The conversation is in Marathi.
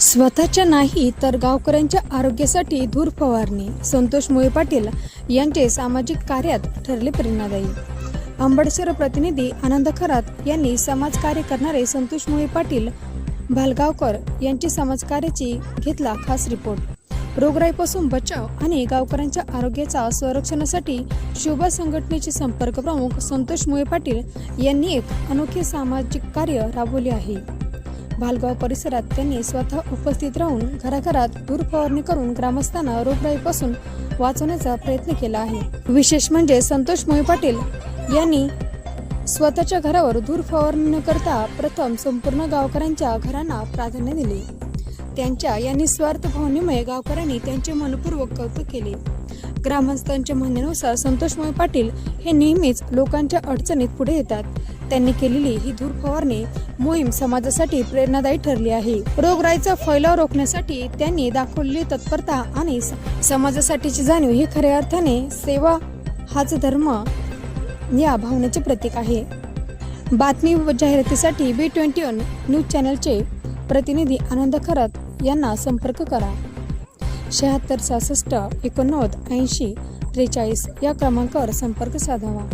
स्वतःच्या नाही तर गावकऱ्यांच्या आरोग्यासाठी धूर फवारणी. संतोष मुळे पाटील यांचे सामाजिक कार्यात ठरले प्रेरणादायी. अंबडसर प्रतिनिधी आनंद खरात यांनी समाजकार्य करणारे संतोष मुळे पाटील भालगावकर यांची समाजकार्याची घेतला खास रिपोर्ट. रोगराईपासून बचाव आणि गावकऱ्यांच्या आरोग्याच्या संरक्षणासाठी शुभा संघटनेचे संपर्क प्रमुख संतोष मुळे पाटील यांनी एक अनोखे सामाजिक कार्य राबवले आहे. भालगाव परिसरात त्यांनी स्वतः उपस्थित राहून घराघरात धूर फवारणी करून ग्रामस्थांना रोगराईपासून वाचवण्याचा प्रयत्न केला आहे. विशेष म्हणजे संतोष मोहे पाटील यांनी स्वतःच्या घरावर धूर फवारणी न करता प्रथम संपूर्ण गावकऱ्यांच्या घरांना प्राधान्य दिले. त्यांच्या या निस्वार्थ भावनेमुळे गावकऱ्यांनी त्यांचे मनपूर्वक कौतुक केले. ग्रामस्थांच्या म्हणण्यानुसार संतोष पाटील हे नेहमीच लोकांच्या अडचणीत पुढे येतात. त्यांनी केलेली ही धूर फवारणी मोहीम समाजासाठी प्रेरणादायी ठरली आहे. रोगराईचा फैलाव रोखण्यासाठी त्यांनी दाखवलेली तत्परता आणि समाजासाठीची जाणीव ही खऱ्या अर्थाने सेवा हाच धर्म या भावनेचे प्रतीक आहे. बातमी व जाहिरातीसाठी बी ट्वेंटी वन न्यूज चॅनलचे प्रतिनिधी आनंद खरात यांना संपर्क करा. शहात्तर सहासष्ट एकोणनव्वद ऐंशी त्रेचाळीस या क्रमांकावर संपर्क साधावा.